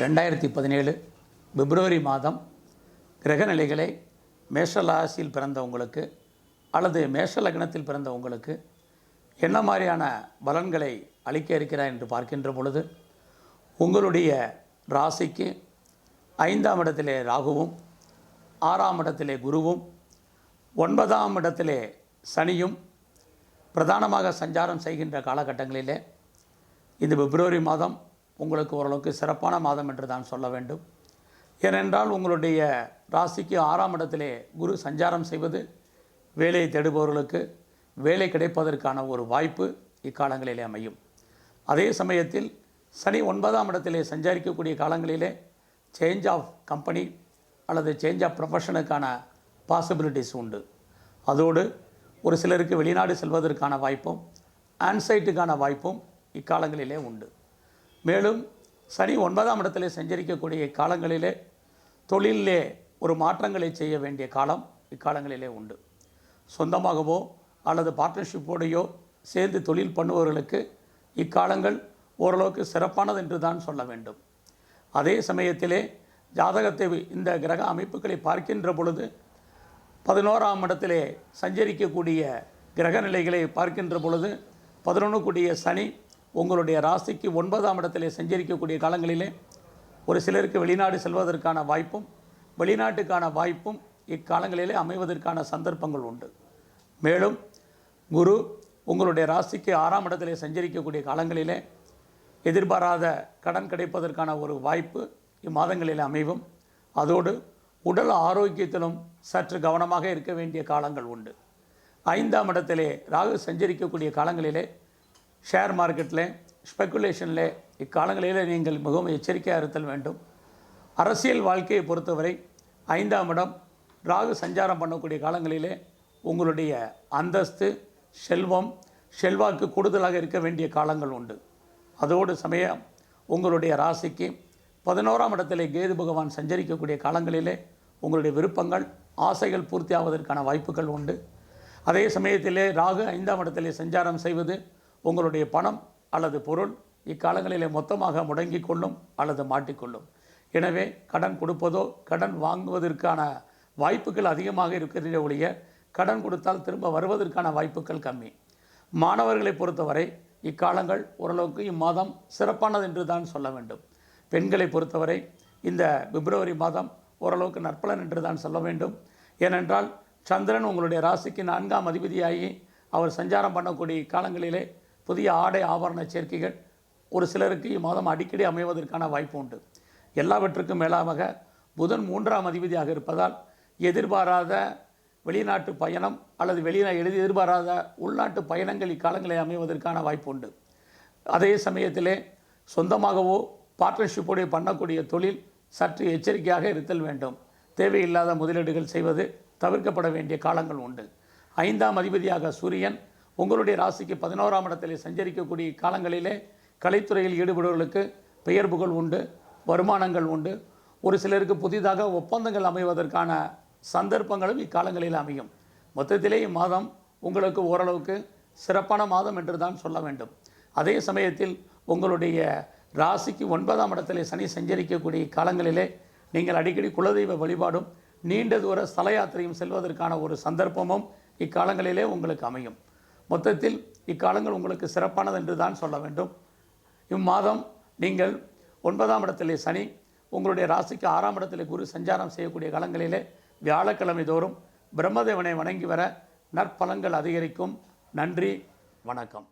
ரெண்டாயிரத்தி பதினேழு பிப்ரவரி மாதம் கிரகநிலைகளை மேஷ ராசியில் அல்லது மேஷ லக்னத்தில் என்ன மாதிரியான பலன்களை அளிக்க இருக்கிறார் என்று பார்க்கின்ற பொழுது உங்களுடைய ராசிக்கு ஐந்தாம் இடத்திலே ராகுவும் ஆறாம் இடத்திலே குருவும் ஒன்பதாம் இடத்திலே சனியும் பிரதானமாக சஞ்சாரம் செய்கின்ற காலகட்டங்களிலே இந்த பிப்ரவரி மாதம் உங்களுக்கு ஓரளவுக்கு சிறப்பான மாதம் என்று தான் சொல்ல வேண்டும். ஏனென்றால் உங்களுடைய ராசிக்கு ஆறாம் இடத்திலே குரு சஞ்சாரம் செய்வது வேலையை தேடுபவர்களுக்கு வேலை கிடைப்பதற்கான ஒரு வாய்ப்பு இக்காலங்களிலே அமையும். அதே சமயத்தில் சனி ஒன்பதாம் இடத்திலே சஞ்சரிக்கக்கூடிய காலங்களிலே சேஞ்ச் ஆஃப் கம்பெனி அல்லது சேஞ்ச் ஆஃப் ப்ரொஃபஷனுக்கான பாசிபிலிட்டிஸ் உண்டு. அதோடு ஒரு சிலருக்கு வெளிநாடு செல்வதற்கான வாய்ப்பும் ஆன்சைட்டுக்கான வாய்ப்பும் இக்காலங்களிலே உண்டு. மேலும் சனி ஒன்பதாம் இடத்திலே சஞ்சரிக்கக்கூடிய காலங்களிலே தொழிலிலே ஒரு மாற்றங்களை செய்ய வேண்டிய காலம் இக்காலங்களிலே உண்டு. சொந்தமாகவோ அல்லது பார்ட்னர்ஷிப்போடையோ சேர்ந்து தொழில் பண்ணுபவர்களுக்கு இக்காலங்கள் ஓரளவுக்கு சிறப்பானது என்று தான் சொல்ல வேண்டும். அதே சமயத்திலே ஜாதகத்தை இந்த கிரக அமைப்புகளை பார்க்கின்ற பொழுது பதினோராம் இடத்திலே சஞ்சரிக்கக்கூடிய கிரக நிலைகளை பார்க்கின்ற பொழுது பதினொன்று கூடிய சனி உங்களுடைய ராசிக்கு ஒன்பதாம் இடத்திலே சஞ்சரிக்கக்கூடிய காலங்களிலே ஒரு சிலருக்கு வெளிநாடு செல்வதற்கான வாய்ப்பும் வெளிநாட்டுக்கான வாய்ப்பும் இக்காலங்களிலே அமைவதற்கான சந்தர்ப்பங்கள் உண்டு. மேலும் குரு உங்களுடைய ராசிக்கு ஆறாம் இடத்திலே சஞ்சரிக்கக்கூடிய காலங்களிலே எதிர்பாராத கடன் கிடைப்பதற்கான ஒரு வாய்ப்பு இம்மாதங்களில் அமைவும். அதோடு உடல் ஆரோக்கியத்திலும் சற்று கவனமாக இருக்க வேண்டிய காலங்கள் உண்டு. ஐந்தாம் இடத்திலே ராகு சஞ்சரிக்கக்கூடிய காலங்களிலே ஷேர் மார்க்கெட்டில் ஸ்பெக்குலேஷனில் இக்காலங்களிலே நீங்கள் மிகவும் எச்சரிக்கையாக இருத்தல் வேண்டும். அரசியல் வாழ்க்கையை பொறுத்தவரை ஐந்தாம் இடம் ராகு சஞ்சாரம் பண்ணக்கூடிய காலங்களிலே உங்களுடைய அந்தஸ்து செல்வம் செல்வாக்கு கூடுதலாக இருக்க வேண்டிய காலங்கள் உண்டு. அதோடு சமயம் உங்களுடைய ராசிக்கு பதினோராம் இடத்திலே கேது பகவான் சஞ்சரிக்கக்கூடிய காலங்களிலே உங்களுடைய விருப்பங்கள் ஆசைகள் பூர்த்தி ஆவதற்கான வாய்ப்புகள் உண்டு. அதே சமயத்திலே ராகு ஐந்தாம் இடத்திலே சஞ்சாரம் செய்வது உங்களுடைய பணம் அல்லது பொருள் இக்காலங்களிலே மொத்தமாக முடங்கிக் கொள்ளும் அல்லது மாட்டிக்கொள்ளும். எனவே கடன் கொடுப்பதோ கடன் வாங்குவதற்கான வாய்ப்புகள் அதிகமாக இருக்கிறதே ஒழிய கடன் கொடுத்தால் திரும்ப வருவதற்கான வாய்ப்புகள் கம்மி. மாணவர்களை பொறுத்தவரை இக்காலங்கள் ஓரளவுக்கு இம்மாதம் சிறப்பானது என்று தான் சொல்ல வேண்டும். பெண்களை பொறுத்தவரை இந்த பிப்ரவரி மாதம் ஓரளவுக்கு நற்பலன் என்று தான் சொல்ல வேண்டும். ஏனென்றால் சந்திரன் உங்களுடைய ராசிக்கு நான்காம் அதிபதியாகி அவர் சஞ்சாரம் பண்ணக்கூடிய காலங்களிலே புதிய ஆடை ஆபரண சேர்க்கைகள் ஒரு சிலருக்கு இம்மாதம் அடிக்கடி அமைவதற்கான வாய்ப்பு உண்டு. எல்லாவற்றுக்கும் மேலாக புதன் மூன்றாம் அதிபதியாக இருப்பதால் எதிர்பாராத வெளிநாட்டு பயணம் அல்லது வெளிநா எழுதி எதிர்பாராத உள்நாட்டு பயணங்கள் இக்காலங்களில் அமைவதற்கான வாய்ப்பு உண்டு. அதே சமயத்திலே சொந்தமாகவோ பார்ட்னர்ஷிப்போடு பண்ணக்கூடிய தொழில் சற்று எச்சரிக்கையாக இருத்தல் வேண்டும். தேவையில்லாத முதலீடுகள் செய்வது தவிர்க்கப்பட வேண்டிய காலங்கள் உண்டு. ஐந்தாம் அதிபதியாக சூரியன் உங்களுடைய ராசிக்கு பதினோராம் இடத்திலே சஞ்சரிக்கக்கூடிய காலங்களிலே கலைத்துறையில் ஈடுபடுவர்களுக்கு பெயர் புகழ் உண்டு வருமானங்கள் உண்டு. ஒரு சிலருக்கு புதிதாக ஒப்பந்தங்கள் அமைவதற்கான சந்தர்ப்பங்களும் இக்காலங்களில் அமையும். மொத்தத்திலே இம்மாதம் உங்களுக்கு ஓரளவுக்கு சிறப்பான மாதம் என்று தான் சொல்ல வேண்டும். அதே சமயத்தில் உங்களுடைய ராசிக்கு ஒன்பதாம் இடத்திலே சனி சஞ்சரிக்கக்கூடிய காலங்களிலே நீங்கள் அடிக்கடி குலதெய்வ வழிபாடும் நீண்ட தூர ஸ்தல யாத்திரையும் செல்வதற்கான ஒரு சந்தர்ப்பமும் இக்காலங்களிலே உங்களுக்கு அமையும். மொத்தத்தில் இக்காலங்கள் உங்களுக்கு சிறப்பானது என்று தான் சொல்ல வேண்டும். இம்மாதம் நீங்கள் ஒன்பதாம் இடத்திலே சனி உங்களுடைய ராசிக்கு ஆறாம் இடத்திலே குரு சஞ்சாரம் செய்யக்கூடிய காலங்களிலே வியாழக்கிழமை தோறும் பிரம்மதேவனை வணங்கி வர நற்பலங்கள் அதிகரிக்கும். நன்றி வணக்கம்.